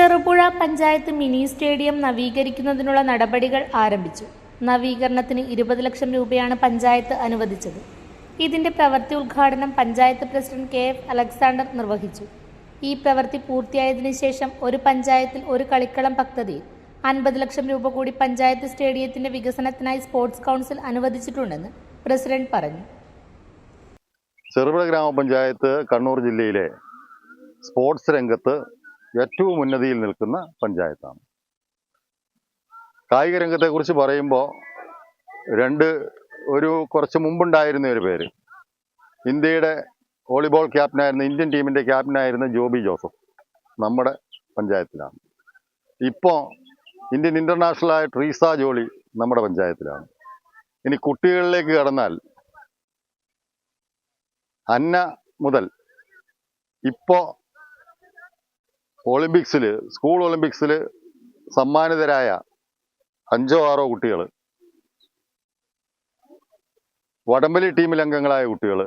Cherupuzha panchayat mini stadium നവീകരിക്കുന്നതിനുള്ള നടപടികൾ ആരംഭിച്ചു. നവീകരണത്തിന് ഇരുപത് ലക്ഷം രൂപയാണ് പഞ്ചായത്ത് അനുവദിച്ചത്. ഇതിന്റെ പ്രവൃത്തി ഉദ്ഘാടനം panchayat president K F Alexander നിർവഹിച്ചു. ഈ പ്രവൃത്തി പൂർത്തിയായതിനു ശേഷം ഒരു പഞ്ചായത്തിൽ ഒരു കളിക്കളം പദ്ധതിയിൽ അൻപത് ലക്ഷം രൂപ കൂടി പഞ്ചായത്ത് സ്റ്റേഡിയത്തിന്റെ വികസനത്തിനായി സ്പോർട്സ് കൗൺസിൽ അനുവദിച്ചിട്ടുണ്ടെന്ന് പ്രസിഡന്റ് പറഞ്ഞു. ചെറുപുഴ ഗ്രാമപഞ്ചായത്ത് കണ്ണൂർ ജില്ലയിലെ സ്പോർട്സ് രംഗത്ത് ഏറ്റവും ഉന്നതിയിൽ നിൽക്കുന്ന പഞ്ചായത്താണ്. കായിക രംഗത്തെക്കുറിച്ച് പറയുമ്പോൾ രണ്ട് ഒരു കുറച്ച് മുമ്പുണ്ടായിരുന്ന ഒരു പേര്. ഇന്ത്യയുടെ വോളിബോൾ ക്യാപ്റ്റനായിരുന്ന ഇന്ത്യൻ ടീമിന്റെ ക്യാപ്റ്റനായിരുന്ന ജോബി ജോസഫ് നമ്മുടെ പഞ്ചായത്തിലാണ്. ഇപ്പോൾ ഇന്ത്യൻ ഇന്റർനാഷണലായ ട്രീസ ജോളി നമ്മുടെ പഞ്ചായത്തിലാണ്. ഇനി കുട്ടികളിലേക്ക് കടന്നാൽ അന്ന മുതൽ ഇപ്പോൾ ഒളിമ്പിക്സിൽ സ്കൂൾ ഒളിമ്പിക്സിൽ സമ്മാനിതരായ അഞ്ചോ ആറോ കുട്ടികൾ വടംവലി ടീമിൽ അംഗങ്ങളായ കുട്ടികൾ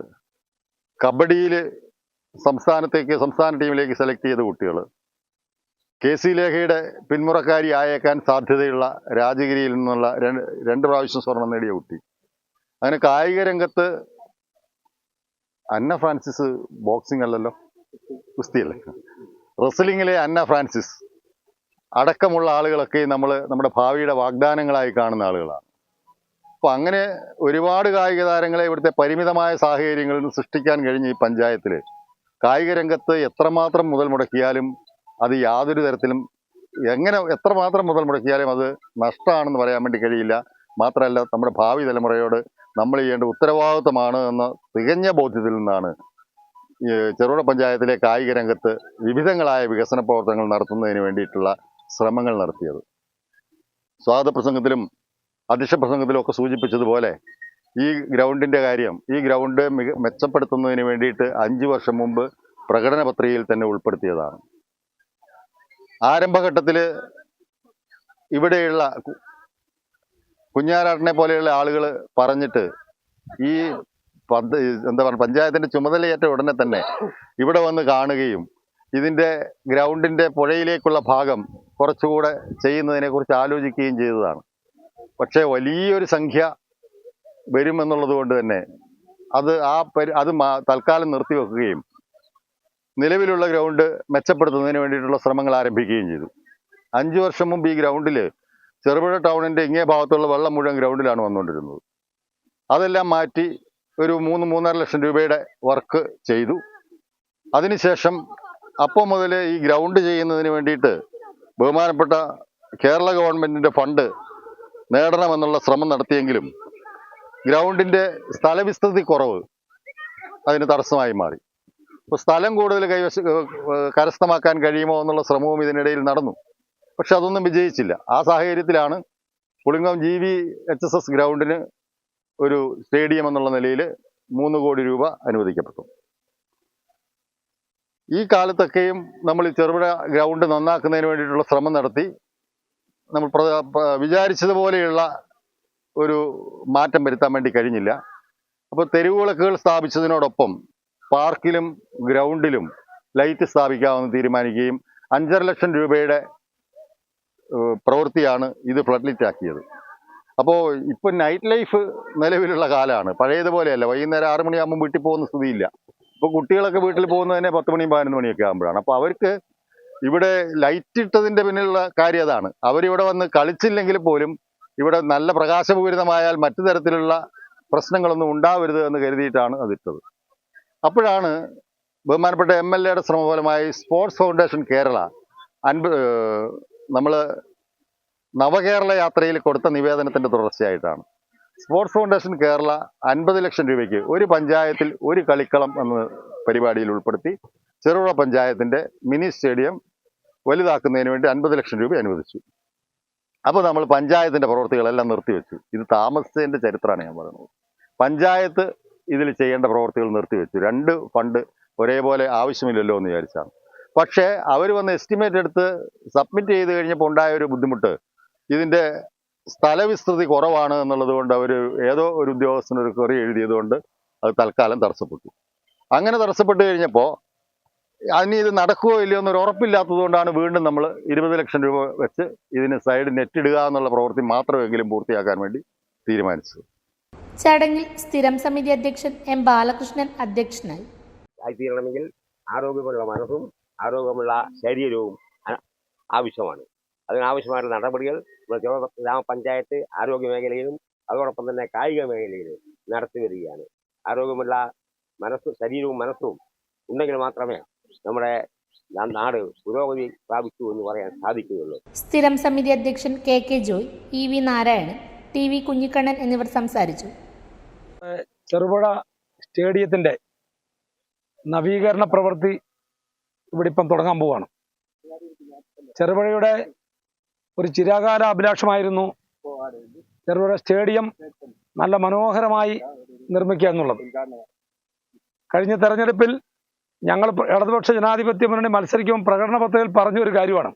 കബഡിയിൽ സംസ്ഥാനത്തേക്ക് സംസ്ഥാന ടീമിലേക്ക് സെലക്ട് ചെയ്ത കുട്ടികൾ കെ സി ലേഖയുടെ പിന്മുറക്കാരി ആയേക്കാൻ സാധ്യതയുള്ള രാജഗിരിയിൽ നിന്നുള്ള രണ്ട് പ്രാവശ്യം സ്വർണം നേടിയ കുട്ടി. അങ്ങനെ കായിക രംഗത്ത് അന്ന ഫ്രാൻസിസ് ബോക്സിംഗ് അല്ലല്ലോ കുസ്തിയല്ലേ റെസ്ലിങ്ങിലെ അന്ന ഫ്രാൻസിസ് അടക്കമുള്ള ആളുകളൊക്കെ നമ്മൾ നമ്മുടെ ഭാവിയുടെ വാഗ്ദാനങ്ങളായി കാണുന്ന ആളുകളാണ്. അപ്പോൾ അങ്ങനെ ഒരുപാട് കായിക താരങ്ങളെ ഇവിടുത്തെ പരിമിതമായ സാഹചര്യങ്ങളിൽ സൃഷ്ടിക്കാൻ കഴിഞ്ഞ ഈ പഞ്ചായത്തിൽ കായിക രംഗത്ത് എത്രമാത്രം മുതൽ മുടക്കിയാലും അത് യാതൊരു തരത്തിലും എങ്ങനെ എത്രമാത്രം മുതൽ മുടക്കിയാലും അത് നഷ്ടമാണെന്ന് പറയാൻ വേണ്ടി കഴിയില്ല. മാത്രമല്ല നമ്മുടെ ഭാവി തലമുറയോട് നമ്മൾ ചെയ്യേണ്ട ഉത്തരവാദിത്വമാണ് എന്ന തികഞ്ഞ ബോധ്യത്തിൽ നിന്നാണ് ചെറുപുഴ പഞ്ചായത്തിലെ കായിക രംഗത്ത് വിവിധങ്ങളായ വികസന പ്രവർത്തനങ്ങൾ നടത്തുന്നതിന് വേണ്ടിയിട്ടുള്ള ശ്രമങ്ങൾ നടത്തിയത്. സ്വാഗത പ്രസംഗത്തിലും അധ്യക്ഷ പ്രസംഗത്തിലും ഒക്കെ സൂചിപ്പിച്ചതുപോലെ ഈ ഗ്രൗണ്ടിന്റെ കാര്യം ഈ ഗ്രൗണ്ട് മിക മെച്ചപ്പെടുത്തുന്നതിന് വേണ്ടിയിട്ട് അഞ്ച് വർഷം മുമ്പ് പ്രകടന പത്രികയിൽ തന്നെ ഉൾപ്പെടുത്തിയതാണ്. ആരംഭഘട്ടത്തിൽ ഇവിടെയുള്ള കുഞ്ഞാരാട്ടനെ പോലെയുള്ള ആളുകൾ പറഞ്ഞിട്ട് ഈ പന്ത് എന്താ പറയുക പഞ്ചായത്തിന്റെ ചുമതലയേറ്റ ഉടനെ തന്നെ ഇവിടെ വന്ന് കാണുകയും ഇതിന്റെ ഗ്രൗണ്ടിന്റെ പുഴയിലേക്കുള്ള ഭാഗം കുറച്ചുകൂടെ ചെയ്യുന്നതിനെക്കുറിച്ച് ആലോചിക്കുകയും ചെയ്തതാണ്. പക്ഷേ വലിയൊരു സംഖ്യ വരുമെന്നുള്ളത് കൊണ്ട് തന്നെ അത് ആ പരി അത് തൽക്കാലം നിർത്തിവെക്കുകയും നിലവിലുള്ള ഗ്രൗണ്ട് മെച്ചപ്പെടുത്തുന്നതിന് വേണ്ടിയിട്ടുള്ള ശ്രമങ്ങൾ ആരംഭിക്കുകയും ചെയ്തു. അഞ്ചു വർഷം മുമ്പ് ഈ ഗ്രൗണ്ടിൽ ചെറുപുഴ ടൗണിന്റെ ഇങ്ങേ ഭാഗത്തുള്ള വെള്ളം മുഴുവൻ ഗ്രൗണ്ടിലാണ് വന്നുകൊണ്ടിരുന്നത്. അതെല്ലാം മാറ്റി ഒരു മൂന്ന് മൂന്നര ലക്ഷം രൂപയുടെ വർക്ക് ചെയ്തു. അതിനുശേഷം അപ്പോൾ മുതൽ ഈ ഗ്രൗണ്ട് ചെയ്യുന്നതിന് വേണ്ടിയിട്ട് ബഹുമാനപ്പെട്ട കേരള ഗവൺമെന്റിന്റെ ഫണ്ട് നേടണമെന്നുള്ള ശ്രമം നടത്തിയെങ്കിലും ഗ്രൗണ്ടിന്റെ സ്ഥലവിസ്തൃതി കുറവ് അതിന് തടസ്സമായി മാറി. അപ്പോൾ സ്ഥലം കൂടുതൽ കൈവശ കരസ്ഥമാക്കാൻ കഴിയുമോ എന്നുള്ള ശ്രമവും ഇതിനിടയിൽ നടന്നു. പക്ഷെ അതൊന്നും വിജയിച്ചില്ല. ആ സാഹചര്യത്തിലാണ് Pulingom G V H S S ഗ്രൗണ്ടിന് ഒരു സ്റ്റേഡിയം എന്നുള്ള നിലയിൽ മൂന്ന് കോടി രൂപ അനുവദിക്കപ്പെട്ടു. ഈ കാലത്തൊക്കെയും നമ്മൾ ഈ ചെറുപുഴ ഗ്രൗണ്ട് നന്നാക്കുന്നതിന് വേണ്ടിയിട്ടുള്ള ശ്രമം നടത്തി. നമ്മൾ വിചാരിച്ചതുപോലെയുള്ള ഒരു മാറ്റം വരുത്താൻ വേണ്ടി കഴിഞ്ഞില്ല. അപ്പോൾ തെരുവുവിളക്കുകൾ സ്ഥാപിച്ചതിനോടൊപ്പം പാർക്കിലും ഗ്രൗണ്ടിലും ലൈറ്റ് സ്ഥാപിക്കാമെന്ന് തീരുമാനിക്കുകയും അഞ്ചര ലക്ഷം രൂപയുടെ പ്രവൃത്തിയാണ് ഇത് ഫ്ലഡ് ആക്കിയത് അപ്പോൾ ഇപ്പോൾ നൈറ്റ് ലൈഫ് നിലവിലുള്ള കാലമാണ് പഴയതുപോലെയല്ല. വൈകുന്നേരം ആറ് മണിയാകുമ്പോൾ വീട്ടിൽ പോകുന്ന സ്ഥിതിയില്ല. ഇപ്പോൾ കുട്ടികളൊക്കെ വീട്ടിൽ പോകുന്നത് തന്നെ പത്ത് മണിയും പതിനൊന്ന് മണിയൊക്കെ ആകുമ്പോഴാണ്. അപ്പോൾ അവർക്ക് ഇവിടെ ലൈറ്റ് ഇട്ടതിന്റെ പിന്നിലുള്ള കാര്യം അതാണ്. അവരിവിടെ വന്ന് കളിച്ചില്ലെങ്കിൽ പോലും ഇവിടെ നല്ല പ്രകാശപൂരിതമായാൽ മറ്റു തരത്തിലുള്ള പ്രശ്നങ്ങളൊന്നും ഉണ്ടാവരുത് എന്ന് കരുതിയിട്ടാണ് അതിട്ടത്. അപ്പോഴാണ് ബഹുമാനപ്പെട്ട എം എൽ എയുടെ ശ്രമഫലമായി സ്പോർട്സ് ഫൗണ്ടേഷൻ കേരള അൻപ നമ്മൾ നവകേരള യാത്രയിൽ കൊടുത്ത നിവേദനത്തിന്റെ തുടർച്ചയായിട്ടാണ്. സ്പോർട്സ് ഫൗണ്ടേഷൻ കേരള അൻപത് ലക്ഷം രൂപയ്ക്ക് ഒരു പഞ്ചായത്തിൽ ഒരു കളിക്കളം എന്ന പരിപാടിയിൽ ഉൾപ്പെടുത്തി ചെറുപുഴ പഞ്ചായത്തിന്റെ മിനി സ്റ്റേഡിയം വലുതാക്കുന്നതിന് വേണ്ടി അൻപത് ലക്ഷം രൂപ അനുവദിച്ചു. അപ്പോൾ നമ്മൾ പഞ്ചായത്തിന്റെ പ്രവർത്തികളെല്ലാം നിർത്തിവെച്ചു. ഇത് താമസിച്ചതിന്റെ ചരിത്രമാണ് ഞാൻ പറയുന്നത്. പഞ്ചായത്ത് ഇതിൽ ചെയ്യേണ്ട പ്രവർത്തികൾ നിർത്തിവെച്ചു. രണ്ട് ഫണ്ട് ഒരേപോലെ ആവശ്യമില്ലല്ലോ എന്ന് വിചാരിച്ചാണ്. പക്ഷേ അവർ വന്ന് എസ്റ്റിമേറ്റ് എടുത്ത് സബ്മിറ്റ് ചെയ്ത് കഴിഞ്ഞപ്പോൾ ഉണ്ടായ ഒരു ബുദ്ധിമുട്ട് ഇതിന്റെ സ്ഥലവിസ്തൃതി കുറവാണ് എന്നുള്ളത് കൊണ്ട് അവർ ഏതോ ഒരു ഉദ്യോഗസ്ഥന് ഒരു കറി എഴുതിയത് കൊണ്ട് അത് തൽക്കാലം തടസ്സപ്പെട്ടു. അങ്ങനെ തടസ്സപ്പെട്ട് കഴിഞ്ഞപ്പോൾ അതിന് ഇത് നടക്കുമോ ഇല്ലയോ എന്നൊരു ഉറപ്പില്ലാത്തത് കൊണ്ടാണ് വീണ്ടും നമ്മൾ ഇരുപത് ലക്ഷം രൂപ വെച്ച് ഇതിന് സൈഡ് നെറ്റ് ഇടുക എന്നുള്ള പ്രവൃത്തി മാത്രമെങ്കിലും പൂർത്തിയാക്കാൻ വേണ്ടി തീരുമാനിച്ചത്. ചടങ്ങിൽ സ്ഥിരം സമിതി അധ്യക്ഷൻ എം ബാലകൃഷ്ണൻ അധ്യക്ഷനായി. ആയിത്തീരണമെങ്കിൽ ആരോഗ്യമുള്ള മനസ്സും ആരോഗ്യമുള്ള ശരീരവും ആ- ആവശ്യമാണ്. അതിനാവശ്യമായിട്ടുള്ള നടപടികൾ ഗ്രാമപഞ്ചായത്ത് ആരോഗ്യ മേഖലയിലും അതോടൊപ്പം തന്നെ കായിക മേഖലയിലും നടത്തി വരികയാണ്. ആരോഗ്യമുള്ള മനസ്സും ശരീരവും മനസ്സും ഉണ്ടെങ്കിൽ മാത്രമേ നമ്മുടെ നാട് പുരോഗതി പ്രാപിച്ചു എന്ന് പറയാൻ സാധിക്കുകയുള്ളൂ. സ്ഥിരം സമിതി അധ്യക്ഷൻ K K Joy E V Narayanan T V Kunhikannan എന്നിവർ സംസാരിച്ചു. ചെറുപുഴ സ്റ്റേഡിയത്തിന്റെ നവീകരണ പ്രവൃത്തി ഇവിടെ ഇപ്പം തുടങ്ങാൻ പോവാണ്. ചെറുപുഴയുടെ ഒരു ചിരാകാല അഭിലാഷമായിരുന്നു ചെറുപുഴ സ്റ്റേഡിയം നല്ല മനോഹരമായി നിർമ്മിക്കുക എന്നുള്ളത്. കഴിഞ്ഞ തെരഞ്ഞെടുപ്പിൽ ഞങ്ങൾ ഇടതുപക്ഷ ജനാധിപത്യ മുന്നണി മത്സരിക്കുമ്പോൾ പ്രകടന പത്രികയിൽ പറഞ്ഞ ഒരു കാര്യമാണ്.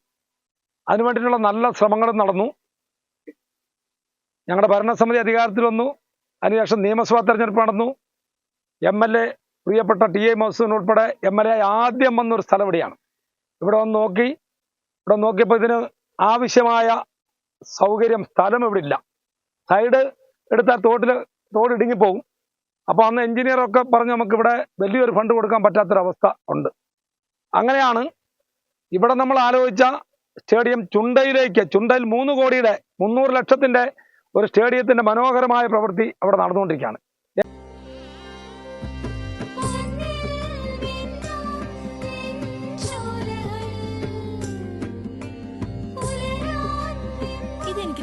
അതിനു വേണ്ടിയിട്ടുള്ള നല്ല ശ്രമങ്ങളും നടന്നു. ഞങ്ങളുടെ ഭരണസമിതി അധികാരത്തിൽ വന്നു. അതിനുശേഷം നിയമസഭാ തെരഞ്ഞെടുപ്പ് നടന്നു. എം എൽ എ പ്രിയപ്പെട്ട ടി എ മസൂൻ ഉൾപ്പെടെ എം എൽ എ ആദ്യം വന്നൊരു സ്ഥലം ഇവിടെയാണ്. ഇവിടെ വന്ന് നോക്കി. ഇവിടെ നോക്കിയപ്പോൾ ഇതിന് ആവശ്യമായ സൗകര്യം സ്ഥലം ഇവിടെ ഇല്ല സൈഡ് എടുത്താൽ തോട്ടിൽ തോട് ഇടുങ്ങിപ്പോകും. അപ്പോൾ അന്ന് എഞ്ചിനീയറൊക്കെ പറഞ്ഞ് നമുക്ക് ഇവിടെ വലിയൊരു ഫണ്ട് കൊടുക്കാൻ പറ്റാത്തൊരവസ്ഥ ഉണ്ട്. അങ്ങനെയാണ് ഇവിടെ നമ്മൾ ആലോചിച്ച സ്റ്റേഡിയം ചുണ്ടയിലേക്ക് ചുണ്ടയിൽ മൂന്ന് കോടിയുടെ മുന്നൂറ് ലക്ഷത്തിന്റെ ഒരു സ്റ്റേഡിയത്തിന്റെ മനോഹരമായ പ്രവൃത്തി അവിടെ നടന്നുകൊണ്ടിരിക്കുകയാണ്.